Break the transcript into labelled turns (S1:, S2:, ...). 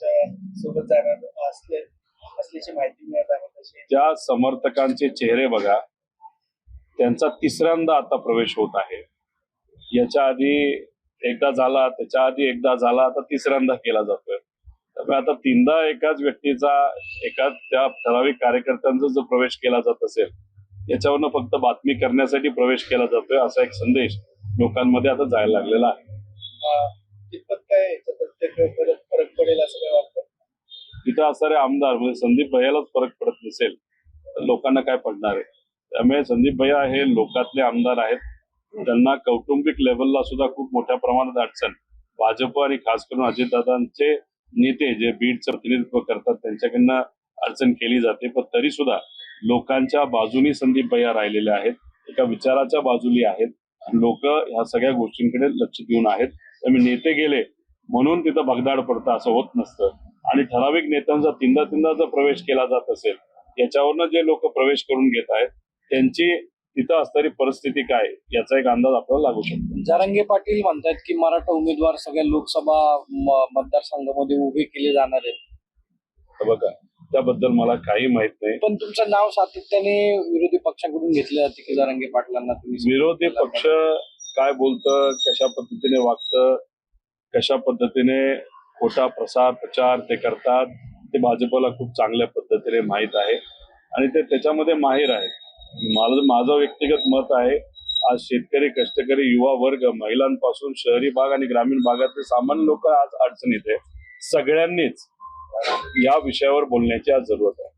S1: त्यांच्यासोबत जाणार असले असल्याची माहिती मिळत आहे तशी.
S2: त्या समर्थकांचे चेहरे बघा त्यांचा तिसऱ्यांदा आता प्रवेश होत आहे. याच्या आधी एकदा झाला त्याच्या आधी एकदा झाला आता तिसऱ्यांदा केला जातोय. त्यामुळे आता तीनदा एकाच व्यक्तीचा एकाच त्या ठराविक कार्यकर्त्यांचा जो प्रवेश केला जात असेल याच्यावरनं फक्त बातमी करण्यासाठी प्रवेश केला जातोय असा एक संदेश लोकांमध्ये आता जायला लागलेला आहे
S1: अं, कितपत काय याचा प्रत्येक फरक फरक पडेल असं काय वाटतं
S2: तिथं असणारे आमदार म्हणजे संदीप भैयालाच फरक पडत नसेल तर लोकांना काय पडणार आहे? त्यामुळे संदीप भैया हे लोकातले आमदार आहेत. त्यांना कौटुंबिक लेवलला सुद्धा खूप मोठ्या प्रमाणात अडचण. भाजप आणि खास करून अजितदादांचे नेते जे बीडचं प्रतिनिधित्व करतात त्यांच्याकडनं अडचण केली जाते. पण तरी सुद्धा लोकांच्या बाजूनी संदीप भैया राहिलेले आहेत. एका विचाराच्या बाजूली आहेत. लोक ह्या सगळ्या गोष्टींकडे लक्ष देऊन आहेत. त्यामुळे नेते गेले म्हणून तिथं भगदाड पडतं असं होत नसतं. आणि ठराविक नेत्यांचा तीनदा तीनदा जर प्रवेश केला जात असेल याच्यावरनं जे लोक प्रवेश करून घेत आहेत त्यांची तिथं असणारी परिस्थिती काय याचा एक अंदाज आपल्याला लागू शकतो.
S3: जरांगे पाटील म्हणतात की मराठा उमेदवार सगळ्या लोकसभा मतदारसंघामध्ये उभे केले जाणार आहेत.
S2: बघा त्याबद्दल मला काही माहीत नाही.
S3: पण तुमचं नाव सातत्याने विरोधी पक्षाकडून घेतलं जाते की जरांगे पाटलांना तुम्ही
S2: विरोधी पक्ष काय बोलतं कशा पद्धतीने वागतं कशा पद्धतीने खोटा प्रसार प्रचार ते करतात ते भाजपला खूप चांगल्या पद्धतीने माहीत आहे. आणि ते त्याच्यामध्ये माहीर आहेत. मला माझं व्यक्तिगत मत आहे आज शेतकरी कष्टकरी युवा वर्ग महिलांपासून शहरी भाग आणि ग्रामीण भागातले सामान्य लोक आज अडचणीत आहे सगळ्यांनीच या विषयावर बोलण्याची आज जरूरत आहे.